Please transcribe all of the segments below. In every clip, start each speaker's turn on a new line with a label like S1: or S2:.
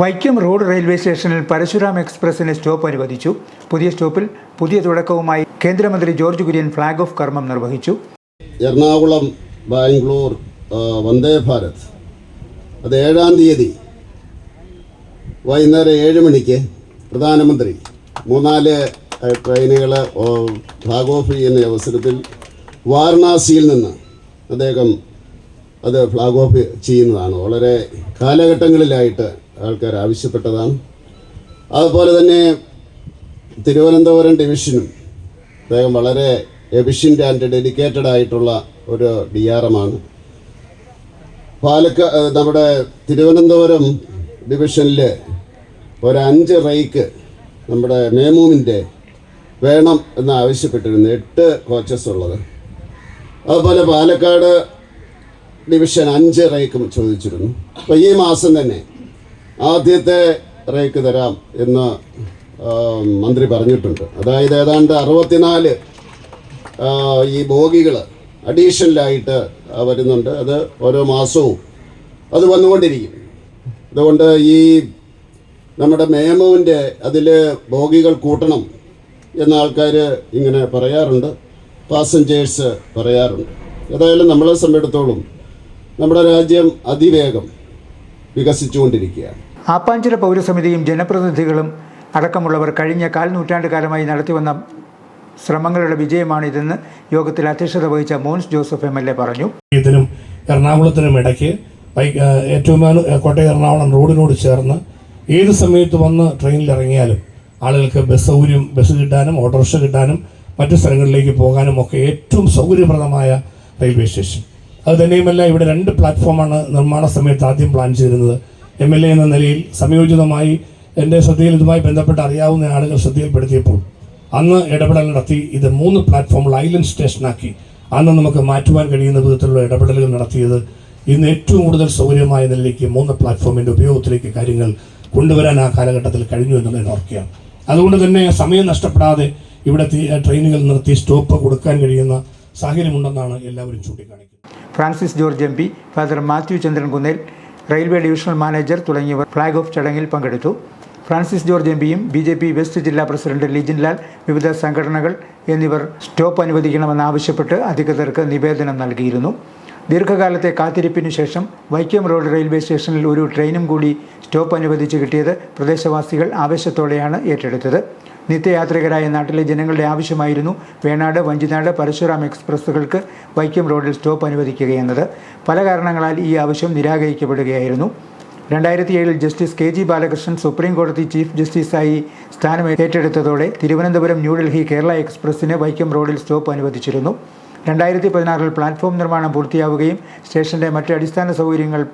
S1: Vaikom road railway സ്റ്റേഷനിൽ Parasuram എക്സ്പ്രസിന് stop അനുവദിച്ചു. പുതിയ സ്റ്റോപ്പിൽ പുതിയ തുടക്കവുമായി കേന്ദ്രമന്ത്രി ജോർജ് കുര്യൻ ഫ്ളാഗ് ഓഫ് കർമ്മം നിർവഹിച്ചു.
S2: എറണാകുളം ബാംഗ്ലൂർ വന്ദേ ഭാരത്. അത് ഏഴാം തീയതി വൈകുന്നേരം ഏഴ് മണിക്ക് പ്രധാനമന്ത്രി മൂന്നാൽ ട്രെയിനുകൾ ഫ്ലാഗ് ഓഫ് ചെയ്യുന്ന അവസരത്തിൽ വാരണാസിയിൽ നിന്ന് അദ്ദേഹം അത് ഫ്ലാഗ് ഓഫ് ചെയ്യുന്നതാണ്. വളരെ കാലഘട്ടങ്ങളിലായിട്ട് ആൾക്കാർ ആവശ്യപ്പെട്ടതാണ്. അതുപോലെ തന്നെ തിരുവനന്തപുരം ഡിവിഷനും അദ്ദേഹം വളരെ എഫിഷ്യന്റ് ആൻഡ് ഡെഡിക്കേറ്റഡ് ആയിട്ടുള്ള ഒരു ഡി ആർ എം ആണ് പാലക്ക നമ്മുടെ തിരുവനന്തപുരം ഡിവിഷനിൽ ഒരു അഞ്ച് റേക്ക് നമ്മുടെ മേമൂമിന്റെ വേണം എന്ന് ആവശ്യപ്പെട്ടിരുന്നു. എട്ട് കോച്ചസ് ഉള്ളത്. അതുപോലെ പാലക്കാട് ഡിവിഷൻ അഞ്ച് റൈക്കും ചോദിച്ചിരുന്നു. അപ്പോൾ ഈ മാസം തന്നെ ആദ്യത്തെ റേക്ക് തരാം എന്ന് മന്ത്രി പറഞ്ഞിട്ടുണ്ട്. അതായത് ഏതാണ്ട് അറുപത്തിനാല് ഈ ബോഗികൾ അഡീഷണലായിട്ട് വരുന്നുണ്ട്. അത് ഓരോ മാസവും അത് വന്നുകൊണ്ടിരിക്കും. അതുകൊണ്ട് ഈ നമ്മുടെ മേമുവിന്റെ അതിൽ ബോഗികൾ കൂട്ടണം എന്ന ആൾക്കാർ ഇങ്ങനെ പറയാറുണ്ട്. പാസഞ്ചേഴ്സ് പറയാറുണ്ട്. ഏതായാലും നമ്മളെ സംബന്ധിച്ചിടത്തോളം നമ്മുടെ രാജ്യം അതിവേഗം വികസിച്ചുകൊണ്ടിരിക്കുകയാണ്.
S1: ആപ്പാഞ്ചില പൗരസമിതിയും ജനപ്രതിനിധികളും അടക്കമുള്ളവർ കഴിഞ്ഞ കാൽ നൂറ്റാണ്ട് കാലമായി നടത്തിവന്ന ശ്രമങ്ങളുടെ വിജയമാണിതെന്ന് യോഗത്തിൽ അധ്യക്ഷത വഹിച്ച Mons Joseph M L A പറഞ്ഞു.
S3: ഇതിനും എറണാകുളത്തിനും ഇടയ്ക്ക് ഏറ്റവും കോട്ടയം എറണാകുളം റോഡിനോട് ചേർന്ന് ഏത് സമയത്ത് വന്ന് ട്രെയിനിൽ ഇറങ്ങിയാലും ആളുകൾക്ക് ബസ് സൗകര്യം ബസ് കിട്ടാനും ഓട്ടോറിക്ഷ കിട്ടാനും മറ്റു സ്ഥലങ്ങളിലേക്ക് പോകാനും ഒക്കെ ഏറ്റവും സൗകര്യപ്രദമായ റെയിൽവേ സ്റ്റേഷൻ. അത് തന്നെയുമല്ല ഇവിടെ രണ്ട് പ്ലാറ്റ്ഫോമാണ് നിർമ്മാണ സമയത്ത് ആദ്യം പ്ലാൻ ചെയ്തിരുന്നത്. എം എൽ എ എന്ന നിലയിൽ സംയോജിതമായി എന്റെ ശ്രദ്ധയിൽ ഇതുമായി ബന്ധപ്പെട്ട് അറിയാവുന്ന ആളുകൾ ശ്രദ്ധയിൽപ്പെടുത്തിയപ്പോൾ അന്ന് ഇടപെടൽ നടത്തി ഇത് മൂന്ന് പ്ലാറ്റ്ഫോമുകൾ ഐലൻഡ് സ്റ്റേഷനാക്കി അന്ന് നമുക്ക് മാറ്റുവാൻ കഴിയുന്ന വിധത്തിലുള്ള ഇടപെടലുകൾ നടത്തിയത് ഇന്ന് ഏറ്റവും കൂടുതൽ സൗകര്യമായ നിലയിലേക്ക് മൂന്ന് പ്ലാറ്റ്ഫോമിന്റെ ഉപയോഗത്തിലേക്ക് കാര്യങ്ങൾ കൊണ്ടുവരാൻ ആ കാലഘട്ടത്തിൽ കഴിഞ്ഞു എന്നുള്ളത് ഓർക്കുകയാണ്. അതുകൊണ്ട് തന്നെ സമയം നഷ്ടപ്പെടാതെ ഇവിടെ ട്രെയിനുകൾ നിർത്തി സ്റ്റോപ്പ് കൊടുക്കാൻ കഴിയുന്ന സാഹചര്യമുണ്ടെന്നാണ് എല്ലാവരും ചൂണ്ടിക്കാണിക്കുന്നത്.
S1: Francis George M father Mathew Chandran Kunnel railway divisional manager തുടങ്ങിയവർ ഫ്ളാഗ് ഓഫ് ചടങ്ങിൽ പങ്കെടുത്തു. ഫ്രാൻസിസ് ജോർജ് എം പിയും ബി ജെ പി വെസ്റ്റ് ജില്ലാ പ്രസിഡന്റ് ലിജിൻ ലാൽ വിവിധ സംഘടനകൾ എന്നിവർ സ്റ്റോപ്പ് അനുവദിക്കണമെന്നാവശ്യപ്പെട്ട് അധികൃതർക്ക് നിവേദനം നൽകിയിരുന്നു. ദീർഘകാലത്തെ കാത്തിരിപ്പിനു ശേഷം വൈക്കം റോഡ് റെയിൽവേ സ്റ്റേഷനിൽ ഒരു ട്രെയിനും കൂടി സ്റ്റോപ്പ് അനുവദിച്ച് കിട്ടിയത് പ്രദേശവാസികൾ ആവേശത്തോടെയാണ് ഏറ്റെടുത്തത്. നിത്യയാത്രികരായ നാട്ടിലെ ജനങ്ങളുടെ ആവശ്യമായിരുന്നു വേണാട് വഞ്ചിനാട് പരശുറാം എക്സ്പ്രസ്സുകൾക്ക് വൈക്കം റോഡിൽ സ്റ്റോപ്പ് അനുവദിക്കുകയെന്നത്. പല കാരണങ്ങളാൽ ഈ ആവശ്യം നിരാകരിക്കപ്പെടുകയായിരുന്നു. രണ്ടായിരത്തി ഏഴിൽ justice K G Balakrishnan supreme കോടതി ചീഫ് ജസ്റ്റിസായി സ്ഥാനം ഏറ്റെടുത്തതോടെ തിരുവനന്തപുരം ന്യൂഡൽഹി കേരള എക്സ്പ്രസ്സിന് വൈക്കം റോഡിൽ സ്റ്റോപ്പ് അനുവദിച്ചിരുന്നു. രണ്ടായിരത്തി പതിനാറിൽ പ്ലാറ്റ്ഫോം നിർമ്മാണം പൂർത്തിയാവുകയും സ്റ്റേഷന്റെ മറ്റ് അടിസ്ഥാന സൗകര്യങ്ങൾ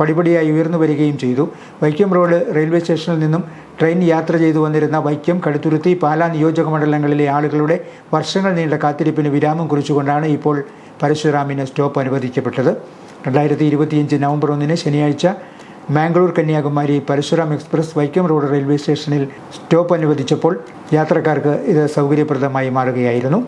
S1: പടിപടിയായി ഉയർന്നു വരികയും ചെയ്തു. വൈക്കം റോഡ് റെയിൽവേ സ്റ്റേഷനിൽ നിന്നും ട്രെയിൻ യാത്ര ചെയ്തു വന്നിരുന്ന വൈക്കം കടുത്തുരുത്തി പാലാ നിയോജക മണ്ഡലങ്ങളിലെ ആളുകളുടെ വർഷങ്ങൾ നീണ്ട കാത്തിരിപ്പിന് വിരാമം കുറിച്ചുകൊണ്ടാണ് ഇപ്പോൾ പരശുറാമിന് സ്റ്റോപ്പ് അനുവദിക്കപ്പെട്ടത്. രണ്ടായിരത്തി ഇരുപത്തിയഞ്ച് നവംബർ ഒന്നിന് ശനിയാഴ്ച Mangalore Kanyakumari Parasuram express Vaikom road railway സ്റ്റേഷനിൽ സ്റ്റോപ്പ് അനുവദിച്ചപ്പോൾ യാത്രക്കാർക്ക് ഇത് സൗകര്യപ്രദമായി മാറുകയായിരുന്നു.